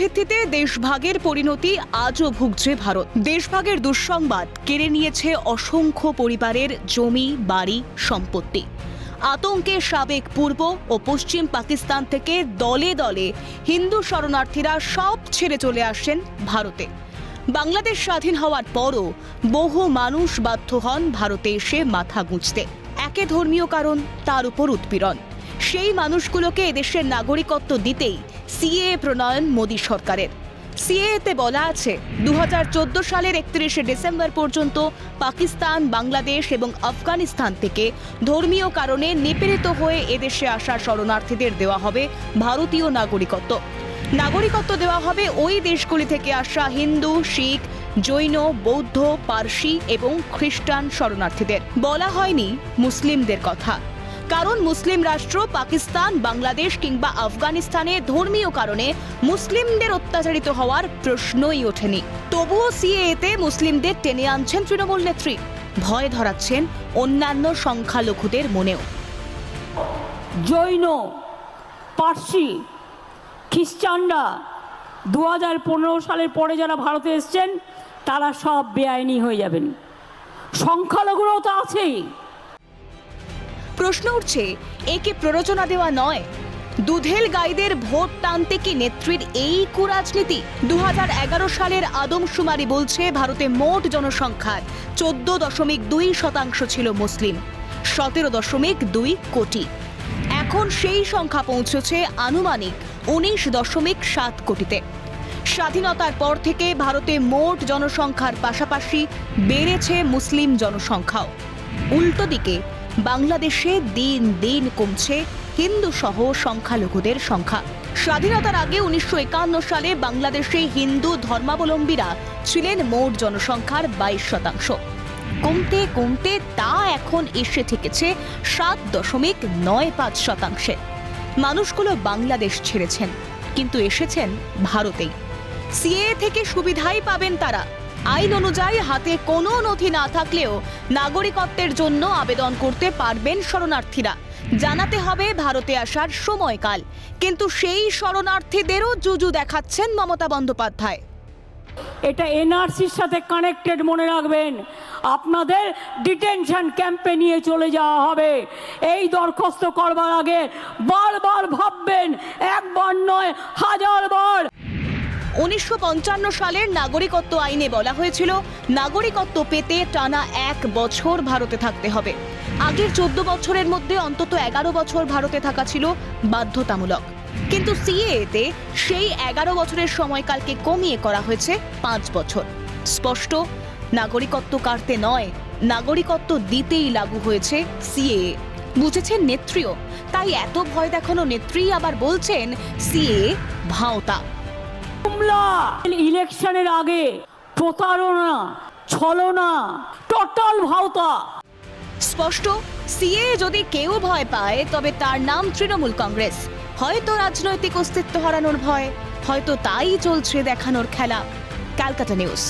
ভিত্তিতে দেশভাগের পরিণতি আজও ভুগছে ভারত। দেশভাগের দুঃসংবাদ কেড়ে নিয়েছে অসংখ্য পরিবারের জমি, বাড়ি, সম্পত্তি। আতঙ্কে সাবেক পূর্ব ও পশ্চিম পাকিস্তান থেকে দলে দলে হিন্দু শরণার্থীরা সব ছেড়ে চলে আসেন ভারতে। বাংলাদেশ স্বাধীন হওয়ার পরও বহু মানুষ বাধ্য হন ভারতে এসে মাথা গুঁজতে। একে ধর্মীয় কারণ, তার উপর উৎপীড়ন। সেই মানুষগুলোকে এদেশের নাগরিকত্ব দিতেই সিএ প্রণয়ন মোদী সরকারের। সিএতে বলা আছে দু হাজার চোদ্দ সালের একত্রিশে ডিসেম্বর পর্যন্ত পাকিস্তান, বাংলাদেশ এবং আফগানিস্তান থেকে ধর্মীয় কারণে নিপীড়িত হয়ে এদেশে আসা শরণার্থীদের দেওয়া হবে ভারতীয় নাগরিকত্ব। নাগরিকত্ব দেওয়া হবে ওই দেশগুলি থেকে আসা হিন্দু, শিখ, জৈন, বৌদ্ধ, পার্সি এবং খ্রিস্টান শরণার্থীদের। বলা হয়নি মুসলিমদের কথা। কারণ মুসলিম রাষ্ট্র, পাকিস্তান, বাংলাদেশ কিংবা আফগানিস্তানে ধর্মীয় কারণে মুসলিমদের অত্যাচারিত হওয়ার প্রশ্নই ওঠেনি। তবুও সিএতে মুসলিমদের টেনে আনছেন তৃণমূল নেত্রী। ভয় ধরাচ্ছেন অন্যান্য সংখ্যালঘুদের মনেও। জৈন, পার্সি, খ্রিস্টানরা দু হাজার পনেরো সালের পরে যারা ভারতে এসছেন, তারা সব বেআইনি হয়ে যাবেন। সংখ্যালঘুরাও তো আছেই। প্রশ্ন উঠছে একে প্ররোচনা দেওয়া নয়? দুধেল গাইদের ভোট টানতে কি নেত্রীর এই কুরাজনীতি? দু সালের আদমশুমারি বলছে, ভারতে মোট জনসংখ্যার চোদ্দ দশমিক দুই শতাংশ ছিল মুসলিম, সতেরো দশমিক দুই কোটি। এখন সেই সংখ্যা পৌঁছেছে আনুমানিক উনিশ দশমিক সাত কোটিতে। স্বাধীনতার পর থেকে ভারতে মোট জনসংখ্যার পাশাপাশি বেড়েছে মুসলিম জনসংখ্যাও। উল্টো দিকে বাংলাদেশে দিন দিন কমছে হিন্দু সহ সংখ্যালঘুদের সংখ্যা। স্বাধীনতার আগে উনিশশো একান্ন সালে বাংলাদেশে হিন্দু ধর্মাবলম্বীরা ছিলেন মোট জনসংখ্যার বাইশ শতাংশ। কমতে কমতে তা এখন এসে ঠেকেছে সাত দশমিক নয় পাঁচ শতাংশে। মানুষগুলো বাংলাদেশ ছেড়েছেন, কিন্তু এসেছেন ভারতেই। সিএ থেকে সুবিধাই পাবেন তারা। আইন অনুযায়ী হাতে কোনো নথি না থাকলেও নাগরিকত্বের জন্য আবেদন করতে পারবেন শরণার্থীরা। জানাতে হবে ভারতে আসার সময়কাল। কিন্তু সেই শরণার্থীদেরও জুজু দেখাচ্ছেন মমতা বন্দ্যোপাধ্যায়। এটা এনআরসির সাথে কানেক্টেড মনে রাখবেন। আপনাদের ডিটেনশন ক্যাম্পে নিয়ে চলে যাওয়া হবে। এই দরখাস্ত করবার আগে বারবার ভাববেন, একবার নয় হাজার বার উনিশশো পঞ্চান্ন সালের নাগরিকত্ব আইনে বলা হয়েছিল, নাগরিকত্ব পেতে টানা এক বছর ভারতে থাকতে হবে। আগের চোদ্দ বছরের মধ্যে অন্তত এগারো বছর ভারতে থাকা ছিল বাধ্যতামূলক। কিন্তু সিএতে সেই এগারো বছরের সময়কালকে কমিয়ে করা হয়েছে পাঁচ বছর। স্পষ্ট, নাগরিকত্ব কাটতে নয়, নাগরিকত্ব দিতেই লাগু হয়েছে সিএ বুঝেছেন নেত্রীও, তাই এত ভয় দেখানো নেত্রী আবার বলছেন সিএ ভাওতা। ইলেকশনের আগে প্রতারণা, ছলনা টোটাল ভাওতা। স্পষ্ট, সিএ যদি কেউ ভয় পায়, তবে তার নাম তৃণমূল কংগ্রেস। হয়তো রাজনৈতিক অস্তিত্ব হারানোর ভয়, হয়তো তাই চলছে দেখানোর খেলা। ক্যালকাটা নিউজ।